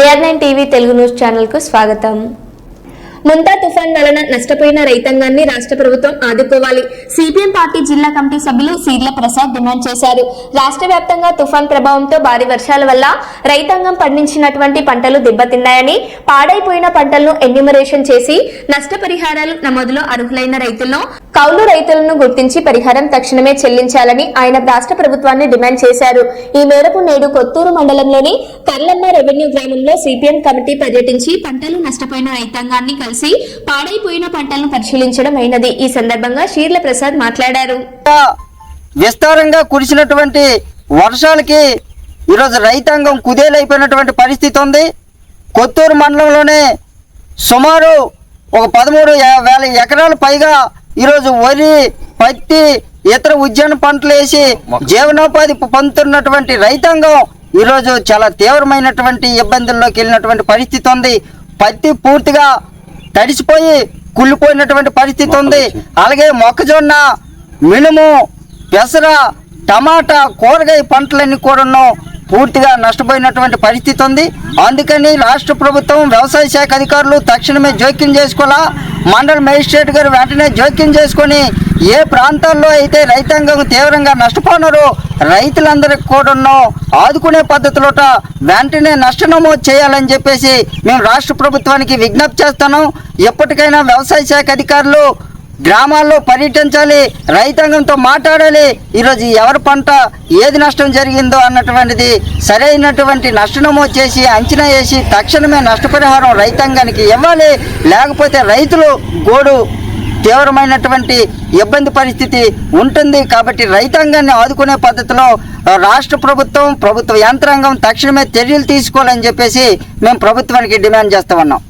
D R nine TV Telugu news ఛానల్కు స్వాగతం. ముంతా తుఫాన్ వలన నష్టపోయిన రైతాంగాన్ని రాష్ట్ర ప్రభుత్వం ఆదుకోవాలి. సిపిఎం పార్టీ జిల్లా కమిటీ సభ్యులు సీర్ల ప్రసాద్ డిమాండ్ చేశారు. రాష్ట్ర వ్యాప్తంగా తుఫాన్ ప్రభావంతో భారీ వర్షాల వల్ల రైతాంగం పండించినటువంటి పంటలు దెబ్బతిన్నాయని పాడైపోయిన పంటలను ఎన్యూమరేషన్ చేసి నష్టపరిహారాలు నమోదులో అర్హులైన రైతుల్లో కౌలు రైతులను గుర్తించి పరిహారం తక్షణమే చెల్లించాలని ఆయన రాష్ట్ర ప్రభుత్వాన్ని డిమాండ్ చేశారు. ఈ మేరకు నేడు కొత్తూరు మండలంలోని కర్లమ్మ రెవెన్యూ గ్రామంలో సిపిఎం కమిటీ పర్యటించి పంటలు నష్టపోయిన రైతాంగాన్ని కలిసి పాడైపోయిన పంటలను పరిశీలించడం అయినది. ఈ సందర్భంగా షీర్ల ప్రసాద్ మాట్లాడారు. విస్తారంగా కురిసినటువంటి వర్షాలకి ఈరోజు రైతాంగం కుదేలైపోయినటువంటి పరిస్థితి ఉంది. కొత్తూరు మండలంలోనే సుమారు ఒక పదమూడు వేల ఎకరాలు పైగా ఈరోజు వరి పత్తి ఇతర ఉద్యాన పంటలు వేసి జీవనోపాధి పొందుతున్నటువంటి రైతాంగం ఈరోజు చాలా తీవ్రమైనటువంటి ఇబ్బందుల్లోకి వెళ్ళినటువంటి పరిస్థితి ఉంది. పత్తి పూర్తిగా తడిసిపోయి కుళ్ళిపోయినటువంటి పరిస్థితి ఉంది. అలాగే మొక్కజొన్న మినుము పెసర టమాటా కూరగాయ పంటలన్నీ కూడాను పూర్తిగా నష్టపోయినటువంటి పరిస్థితి ఉంది. అందుకని రాష్ట్ర ప్రభుత్వం వ్యవసాయ శాఖ అధికారులు తక్షణమే జోక్యం చేసుకోవాలా? మండల మేజిస్ట్రేట్ గారు వెంటనే జోక్యం చేసుకొని ఏ ప్రాంతాల్లో అయితే రైతాంగం తీవ్రంగా నష్టపోనారో రైతులందరికీ కూడాను ఆదుకునే పద్ధతిలోట వెంటనే నష్ట నమోదు చేయాలని చెప్పేసి మేము రాష్ట్ర ప్రభుత్వానికి విజ్ఞప్తి చేస్తాను ఎప్పటికైనా వ్యవసాయ శాఖ అధికారులు గ్రామాల్లో పర్యటించాలి రైతాంగంతో మాట్లాడాలి. ఈరోజు ఎవరి పంట ఏది నష్టం జరిగిందో అన్నటువంటిది సరైనటువంటి నష్ట చేసి అంచనా వేసి తక్షణమే నష్టపరిహారం రైతాంగానికి ఇవ్వాలి. లేకపోతే రైతులు గోడు తీవ్రమైనటువంటి ఇబ్బంది పరిస్థితి ఉంటుంది కాబట్టి రైతాంగాన్ని ఆదుకునే పద్ధతిలో రాష్ట్ర ప్రభుత్వం ప్రభుత్వ యంత్రాంగం తక్షణమే చర్యలు తీసుకోవాలని చెప్పేసి మేము ప్రభుత్వానికి డిమాండ్ చేస్తూ ఉన్నాం.